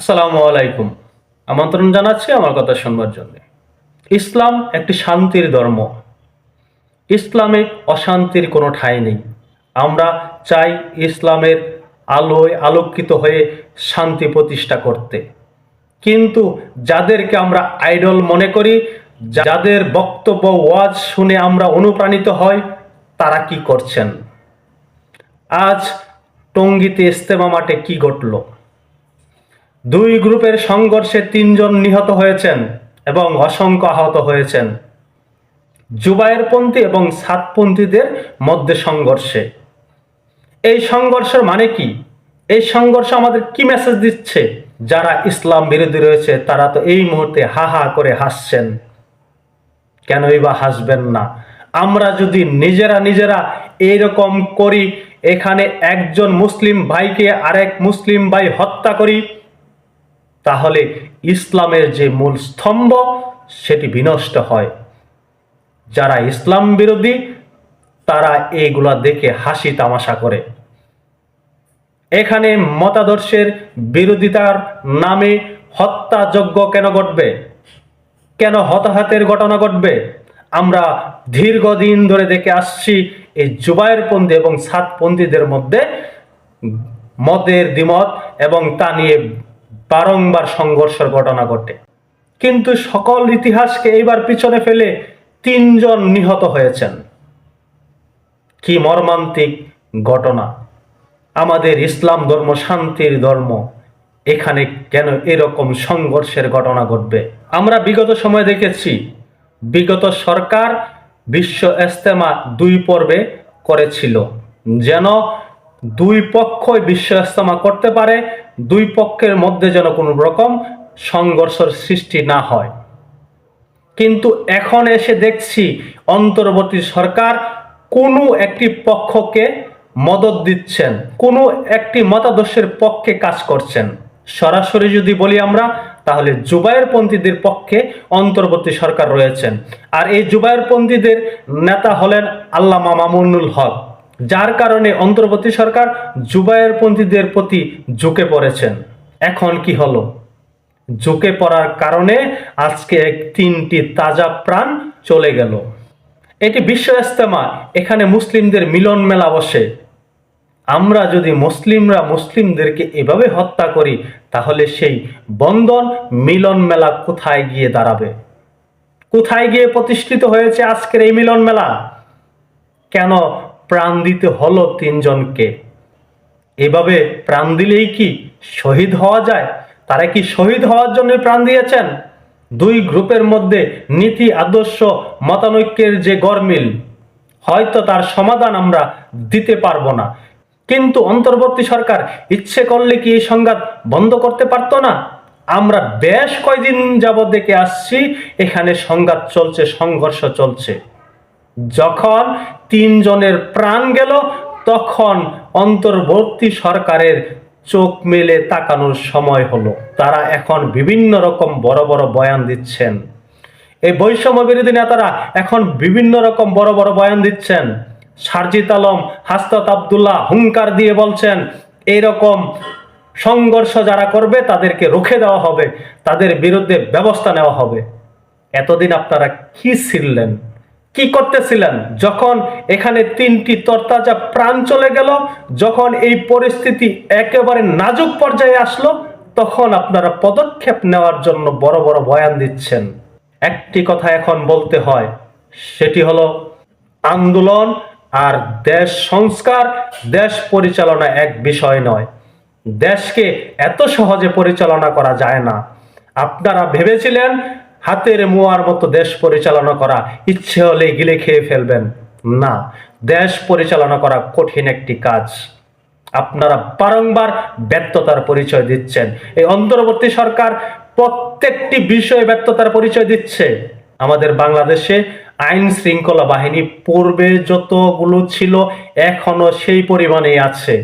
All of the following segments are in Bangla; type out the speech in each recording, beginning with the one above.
আসসালামু আলাইকুম। আমন্ত্রণ জানাচ্ছি আমার কথা শুনবার জন্য। ইসলাম একটি শান্তির ধর্ম। ইসলামে অশান্তির কোনো ঠাঁই নেই। আমরা চাই ইসলামের আলোয় আলোকিত হয়ে শান্তি প্রতিষ্ঠা করতে। কিন্তু যাদেরকে আমরা আইডল মনে করি, যাদের বক্তব্য ওয়াজ শুনে আমরা অনুপ্রাণিত হই, তারা কি করছেন? আজ টঙ্গীতে ইস্তেমা মাঠে কি ঘটলো? দুই গ্রুপের সংঘর্ষে তিনজন নিহত হয়েছেন এবং অসংখ্য আহত হয়েছেন। জুবায়েরপন্থী এবং সাতপন্থীদের মধ্যে সংঘর্ষে। এই সংঘর্ষের মানে কি? এই সংঘর্ষ আমাদের কি মেসেজ দিচ্ছে? যারা ইসলাম বিরোধী রয়েছে, তারা তো এই মুহূর্তে হা হা করে হাসছেন। কেনই বা হাসবেন না? আমরা যদি নিজেরা নিজেরা এইরকম করি, এখানে একজন মুসলিম ভাইকে আরেক মুসলিম ভাই হত্যা করি তাহলে ইসলামের যে মূল স্তম্ভ, সেটি বিনষ্ট হয়। যারা ইসলাম বিরোধী, তারা এইগুলা দেখে হাসি তামাশা করে। এখানে মতাদর্শের বিরোধিতার নামে হত্যাযজ্ঞ কেন ঘটবে? কেন হতাহতের ঘটনা ঘটবে? আমরা দীর্ঘদিন ধরে দেখে আসছি, এই জুবায়েরপন্থী এবং সাতপন্থীদের মধ্যে মতের দ্বিমত এবং তা নিয়ে বারংবার সংঘর্ষের ঘটনা ঘটে। কিন্তু সকল ইতিহাসকে এইবার পিছনে ফেলে তিনজন নিহত হয়েছেন। কি মর্মান্তিক ঘটনা। আমাদের ইসলাম ধর্ম, শান্তির ধর্ম, এখানে কেন এরকম সংঘর্ষের ঘটনা ঘটবে? আমরা বিগত সময় দেখেছি, বিগত সরকার বিশ্ব ইস্তেমা দুই পর্বে করেছিল। যেন দুই পক্ষই বিশ্ব ইস্তেমা করতে পারে দুই পক্ষের মধ্যে যেন কোনো রকম সংঘর্ষের সৃষ্টি না হয়। কিন্তু এখন এসে দেখছি অন্তর্বর্তী সরকার কোনো একটি পক্ষকে মদত দিচ্ছেন, কোনো একটি মতাদর্শের পক্ষে কাজ করছেন। সরাসরি যদি বলি আমরা, তাহলে জুবায়েরপন্থীদের পক্ষে অন্তর্বর্তী সরকার রয়েছেন। আর এই জুবায়েরপন্থীদের নেতা হলেন আল্লামা মামুনুল হক। যার কারণে অন্তর্বর্তী সরকার জুবায়েরপন্থীদের প্রতি ঝুঁকে পড়েছেন। এখন কি হলো? ঝুঁকে পড়ার কারণে আজকে তিনটি তাজা প্রাণ চলে গেল। এটি বিশ্ব ইস্তেমা এখানে মুসলিমদের মিলন মেলা বসে। আমরা যদি মুসলিমরা মুসলিমদেরকে এভাবে হত্যা করি, তাহলে সেই বন্ধন মিলন মেলা কোথায় গিয়ে দাঁড়াবে? কোথায় গিয়ে প্রতিষ্ঠিত হয়েছে আজকের এই মিলন মেলা? কেন প্রাণ দিতে হলো তিনজনকে। এভাবে প্রাণ দিলেই কি শহীদ হওয়া যায়? তারা কি শহীদ হওয়ার জন্য প্রাণ দিয়েছেন? দুই গ্রুপের মধ্যে নীতি, আদর্শ, মতানৈক্যের যে গরমিল হয়তো তার সমাধান আমরা দিতে পারব না। কিন্তু অন্তর্বর্তী সরকার ইচ্ছে করলে কি এই সংঘাত বন্ধ করতে পারতো না? আমরা বেশ কয়দিন যাবৎ দেখে আসছি, এখানে সংঘাত চলছে, সংঘর্ষ চলছে। যখন তিনজনের প্রাণ গেল, তখন অন্তর্বর্তী সরকারের চোখ মেলে তাকানোর সময় হলো। তারা এখন বিভিন্ন রকম বড় বড় বয়ান দিচ্ছেন। এই বৈষম্য বিরোধী নেতারা এখন বিভিন্ন রকম বড় বড় বয়ান দিচ্ছেন। সারজিত আলম হাস্তাত আবদুল্লাহ হুঙ্কার দিয়ে বলছেন, এইরকম সংঘর্ষ যারা করবে, তাদেরকে রুখে দেওয়া হবে। তাদের বিরুদ্ধে ব্যবস্থা নেওয়া হবে। এতদিন আপনারা কি ছিলেন? কি করতেছিলেন? যখন এখানে তিনটি তরতাজা প্রাণ চলে গেল, যখন এই পরিস্থিতি একেবারে নাজুক পর্যায়ে আসলো, তখন আপনারা পদক্ষেপ নেওয়ার জন্য বড় বড় বয়ান দিচ্ছেন। একটি কথা এখন বলতে হয়, সেটি হলো আন্দোলন আর দেশ সংস্কার, দেশ পরিচালনা এক বিষয় নয়। দেশকে এত সহজে পরিচালনা করা যায় না। আপনারা ভেবেছিলেন হাতের মোয়ার মতো দেশ পরিচালনা করা ইচ্ছে হলে গিলে খেয়ে ফেলবেন। না, দেশ পরিচালনা করা কঠিন একটি কাজ। আপনারা বারংবার ব্যর্থতার পরিচয় দিচ্ছেন। এই অন্তর্বর্তী সরকার প্রত্যেকটি বিষয়ে ব্যর্থতার পরিচয় দিচ্ছে। আমাদের বাংলাদেশে আইন শৃঙ্খলা বাহিনী পূর্বে যতগুলো ছিল, এখনও সেই পরিমাণেই আছে।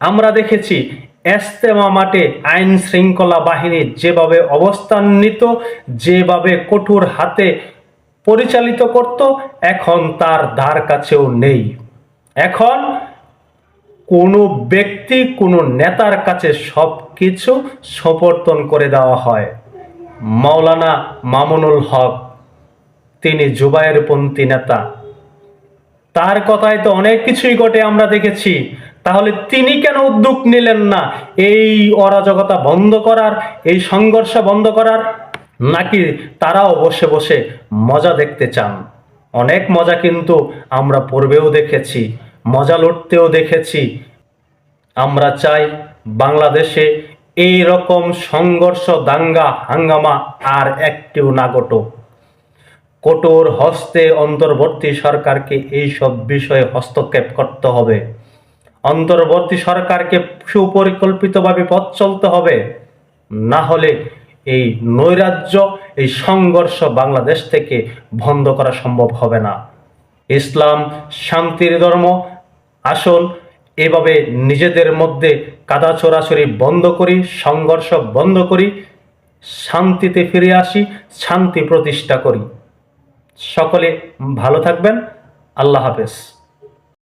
আমরা দেখেছি এস্তেমা মাঠে আইন শৃঙ্খলা বাহিনী যেভাবে অবস্থান নিত যেভাবে কঠোর হাতে পরিচালিত করত, এখন তার ধার কাছেও নেই। এখন কোনো ব্যক্তি, কোনো নেতার কাছে সব কিছু সমর্থন করে দেওয়া হয়। মাওলানা মামুনুল হক, তিনি জুবায়েরপন্থী নেতা। তার কথায় তো অনেক কিছুই ঘটে আমরা দেখেছি। তাহলে তিনি কেন উদ্যোগ নিলেন না? এই অরাজকতা বন্ধ করার, এই সংঘর্ষ বন্ধ করার? নাকি তারাও বসে বসে মজা দেখতে চান? অনেক মজা কিন্তু আমরা পূর্বেও দেখেছি, মজা লুটতেও দেখেছি। আমরা চাই বাংলাদেশে এই রকম সংঘর্ষ, দাঙ্গা, হাঙ্গামা আর একটিও না ঘটুক। কঠোর হস্তে অন্তর্বর্তী সরকারকে এই সব বিষয়ে হস্তক্ষেপ করতে হবে। অন্তর্বর্তী সরকারকে সুপরিকল্পিতভাবে পথ চলতে হবে। না হলে এই নৈরাজ্য, এই সংঘর্ষ বাংলাদেশ থেকে বন্ধ করা সম্ভব হবে না। ইসলাম, শান্তির ধর্ম আসুন এভাবে নিজেদের মধ্যে কাদা চোরাচুরি বন্ধ করি, সংঘর্ষ বন্ধ করি, শান্তিতে ফিরে আসি, শান্তি প্রতিষ্ঠা করি। সকলে ভালো থাকবেন। আল্লাহ হাফেজ।